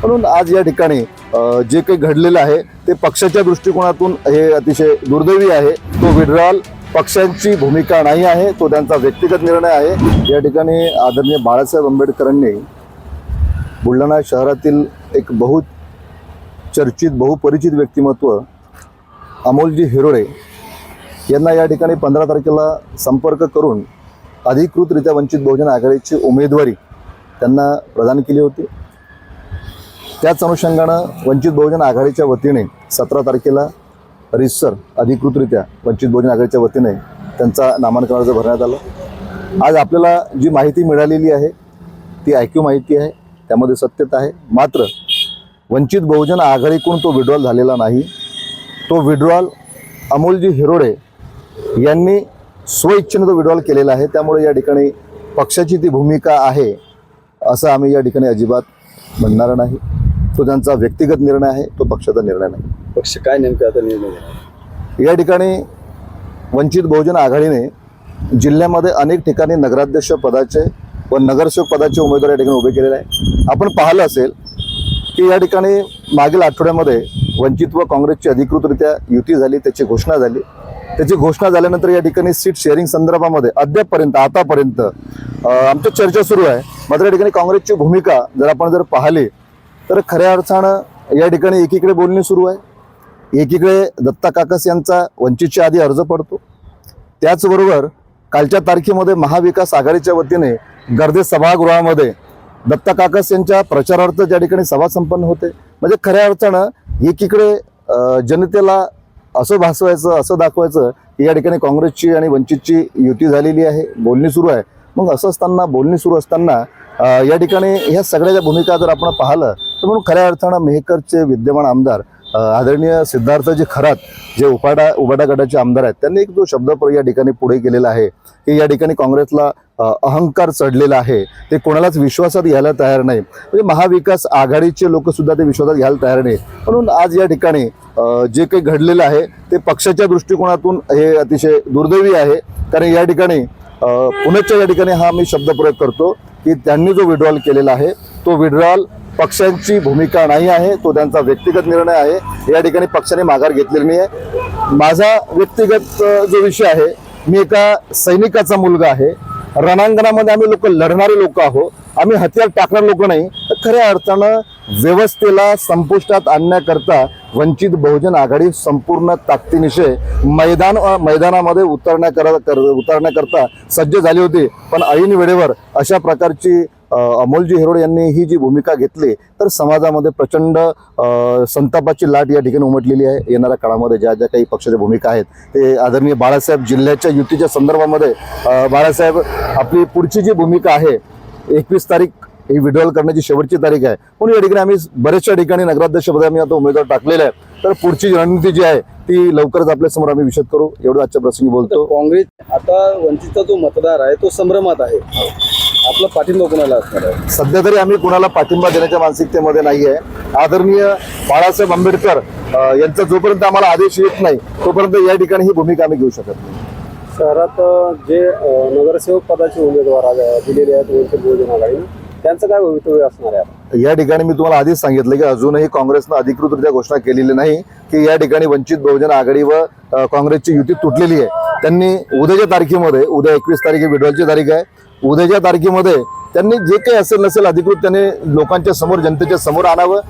म्हणून आज या ठिकाणी जे काही घडलेलं आहे ते पक्षाच्या दृष्टिकोनातून हे अतिशय दुर्दैवी आहे. तो विड्रॉल पक्षांची भूमिका नाही आहे तो त्यांचा व्यक्तिगत निर्णय आहे. या ठिकाणी आदरणीय बाळासाहेब आंबेडकरांनी बुलढाणा शहरातील एक बहु चर्चित बहुपरिचित व्यक्तिमत्व अमोलजी हिरोळे यांना या ठिकाणी पंधरा तारखेला संपर्क करून अधिकृतरित्या वंचित बहुजन आघाडीची उमेदवारी त्यांना प्रदान केली होती. त्याच अनुषंगानं वंचित बहुजन आघाडीच्या वतीने सतरा तारखेला रिसर अधिकृतरित्या वंचित बहुजन आघाडीच्या वतीने त्यांचा नामांकन अर्ज भरण्यात आला. आज आपल्याला जी माहिती मिळालेली आहे ती ऐक्यू माहिती आहे त्यामध्ये सत्यता आहे. मात्र वंचित बहुजन आघाडीकडून तो विड्रॉल झालेला नाही. तो विड्रॉल अमोलजी हिरोडे यांनी स्वइच्छेने तो विड्रॉल केलेला आहे. त्यामुळे या ठिकाणी पक्षाची ती भूमिका आहे असं आम्ही या ठिकाणी अजिबात म्हणणार नाही. तो त्यांचा व्यक्तिगत निर्णय आहे तो पक्षाचा निर्णय नाही. पक्ष काय नेमकं आता निर्णय घेणार? या ठिकाणी वंचित बहुजन आघाडीने जिल्ह्यामध्ये अनेक ठिकाणी नगराध्यक्ष पदाचे व नगरसेवक पदाचे उमेदवार या ठिकाणी उभे केलेले आहे आपण पाहिलं असेल की या ठिकाणी मागील आठवड्यामध्ये वंचित व काँग्रेसची अधिकृतरित्या युती झाली त्याची घोषणा झाली. त्याची घोषणा झाल्यानंतर या ठिकाणी सीट शेअरिंग संदर्भामध्ये अद्यापपर्यंत आतापर्यंत अं, आमची चर्चा सुरू आहे. मात्र या ठिकाणी काँग्रेसची भूमिका जर आपण जर पाहिली तर खऱ्या अर्थानं या ठिकाणी एकीकडे बोलणी सुरू आहे. एकीकडे दत्ता काकस यांचा वंचितच्या आधी अर्ज पडतो. त्याचबरोबर कालच्या तारखेमध्ये महाविकास आघाडीच्या वतीने गर्दे सभागृहामध्ये दत्ता काकस यांच्या प्रचारार्थ ज्या ठिकाणी सभा संपन्न होते. म्हणजे खऱ्या अर्थानं एकीकडे जनतेला असं भासवायचं असं दाखवायचं की या ठिकाणी काँग्रेसची आणि वंचितची युती झालेली आहे. बोलणी सुरू आहे. मग असं असताना बोलणी सुरू असताना या ठिकाणी ह्या सगळ्या भूमिका जर आपण पाहिलं तर म्हणून खऱ्या अर्थानं मेहकरचे विद्यमान आमदार आदरणीय सिद्धार्थजी खरात जे उपाडा उबाडा गटाचे आमदार आहेत त्यांनी एक जो शब्दप्रयोग या ठिकाणी पुढे केलेला आहे की या ठिकाणी काँग्रेसला अहंकार चढलेला आहे ते कोणालाच विश्वासात घ्यायला तयार नाही. म्हणजे महाविकास आघाडीचे लोकसुद्धा ते विश्वासात घ्यायला तयार नाही. म्हणून आज या ठिकाणी जे काही घडलेलं आहे ते पक्षाच्या दृष्टिकोनातून हे अतिशय दुर्दैवी आहे. कारण या ठिकाणी अ, पुण्याच्या या ठिकाणी हा मी शब्दप्रयोग करतो की त्यांनी जो विड्रॉल केलेला आहे तो विड्रॉल पक्षांची भूमिका नाही आहे तो त्यांचा व्यक्तिगत निर्णय आहे. या ठिकाणी पक्षाने माघार घेतलेली नाही आहे माझा व्यक्तिगत जो विषय आहे मी एका सैनिकाचा मुलगा आहे. रणांगणामध्ये आम्ही लोक लढणारे लोक आहोत. आम्ही हत्यार टाकणार लोक नाही. तर खऱ्या अर्थानं व्यवस्थेला संपुष्टात आणण्याकरता वंचित बहुजन आघाडी संपूर्ण ताकदीनिशय मैदान मैदानामध्ये उतरण्याकर कर- उतरण्याकरता सज्ज झाली होती. पण ऐन वेळेवर अशा प्रकारची अमोलजी हिरोड यांनी ही जी भूमिका घेतली तर समाजामध्ये प्रचंड संतापाची लाट या ठिकाणी उमटलेली आहे. येणाऱ्या काळामध्ये ज्या ज्या काही पक्षाच्या भूमिका आहेत ते आदरणीय बाळासाहेब जिल्ह्याच्या युतीच्या संदर्भामध्ये बाळासाहेब आपली पुढची जी भूमिका आहे एकवीस तारीख ही विड्रॉल करण्याची शेवटची तारीख आहे. म्हणून या ठिकाणी आम्ही बऱ्याचशा ठिकाणी नगराध्यक्षपदी आम्ही आता उमेदवार टाकलेले आहे. तर पुढची रणनीती जी आहे ती लवकरच आपल्यासमोर आम्ही विशद करू. एवढं आजच्या प्रसंगी बोलतो. काँग्रेस आता वंचितचा जो मतदार आहे तो संभ्रमात आहे. आपला पाठिंबा कोणाला असणार आहे? सध्या तरी आम्ही कुणाला पाठिंबा देण्याच्या मानसिकतेमध्ये नाही आहे आदरणीय बाळासाहेब आंबेडकर यांचा जोपर्यंत आम्हाला आदेश येत नाही तोपर्यंत या ठिकाणी ही भूमिका आम्ही घेऊ शकत नाही. शहरात जे नगरसेवक पदाचे उमेदवार दिलेले आहेत वंचित बहुजन आघाडीने त्यांचं काय भवितव्य असणार आहे? या ठिकाणी मी तुम्हाला आधीच सांगितलं की अजूनही काँग्रेसनं अधिकृतरित्या घोषणा केलेली नाही की या ठिकाणी वंचित बहुजन आघाडी व काँग्रेसची युती तुटलेली आहे. त्यांनी उद्याच्या तारखेमध्ये उद्या एकवीस तारीख आहे विड्रॉलची तारीख आहे. उद्याच्या तारखेमध्ये त्यांनी जे काही असेल नसेल अधिकृत त्यांनी लोकांच्या समोर जनतेच्या समोर आणावं.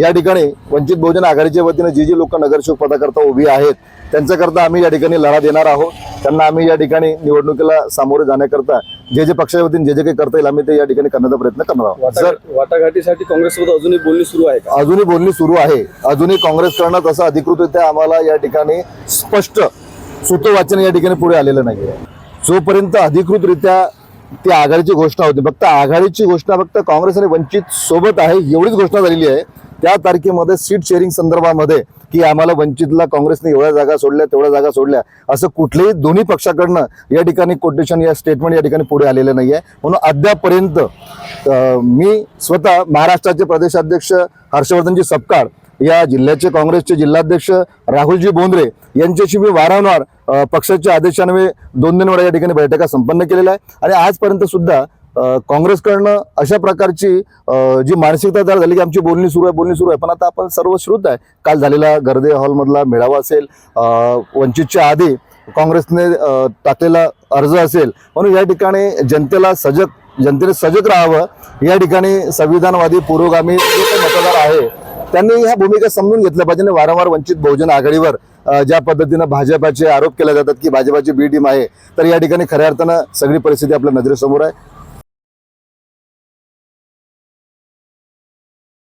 या ठिकाणी वंचित बहुजन आघाडीच्या वतीने जी जी लोक नगरसेवक पदाकरता उभी आहेत त्यांच्याकरता आम्ही या ठिकाणी लढा देणार आहोत. त्यांना आम्ही या ठिकाणी निवडणुकीला सामोरे जाण्याकरता जे जे पक्षाच्या वतीने जे जे काही करता येईल आम्ही ते या ठिकाणी करण्याचा प्रयत्न करणार आहोत. जर वाटाघाटी वाटाघाटीसाठी काँग्रेससोबत अजूनही बोलणी सुरू आहे का? अजूनही बोलणी सुरू आहे. अजूनही काँग्रेसकडनं तसं अधिकृतरित्या आम्हाला या ठिकाणी स्पष्ट सूतवाचन या ठिकाणी पुढे आलेलं नाही जोपर्यंत अधिकृतरित्या ती आघाडीची घोषणा होती फक्त आघाडीची घोषणा फक्त काँग्रेस आणि वंचित सोबत आहे एवढीच घोषणा झालेली आहे त्या तारखेमध्ये सीट शेअरिंग संदर्भामध्ये की आम्हाला वंचितला काँग्रेसने एवढ्या जागा सोडल्या तेवढ्या जागा सोडल्या असं कुठल्याही दोन्ही पक्षाकडनं या ठिकाणी कोटेशन या स्टेटमेंट या ठिकाणी पुढे आलेलं नाही आहे म्हणून अद्यापर्यंत मी स्वतः महाराष्ट्राचे प्रदेशाध्यक्ष हर्षवर्धनजी सपकाळ या जिल्ह्याचे काँग्रेसचे जिल्हाध्यक्ष राहुलजी बोंद्रे यांच्याशी मी वारंवार पक्षाच्या आदेशान्वये दोन दोन वेळा या ठिकाणी बैठका संपन्न केलेल्या आहे आणि आजपर्यंत सुद्धा काँग्रेसकडनं अशा प्रकारची जी मानसिकता तयार झाली की आमची बोलणी सुरू आहे बोलणी सुरू आहे. पण आता आपण सर्व श्रुत आहे. काल झालेला गर्दे हॉलमधला मेळावा असेल वंचितच्या आधी काँग्रेसने टाकलेला अर्ज असेल. म्हणून या ठिकाणी जनतेला सजग जनतेने सजग राहावं. या ठिकाणी संविधानवादी पुरोगामी मतदार आहे त्यांनी ह्या भूमिका समजून घेतल्या पाहिजे आणि वारंवार वंचित बहुजन आघाडीवर ज्या पद्धतीनं भाजपाचे आरोप केले जातात की भाजपाची बी टीम आहे तर या ठिकाणी खऱ्या अर्थानं सगळी परिस्थिती आपल्या नजरेसमोर आहे.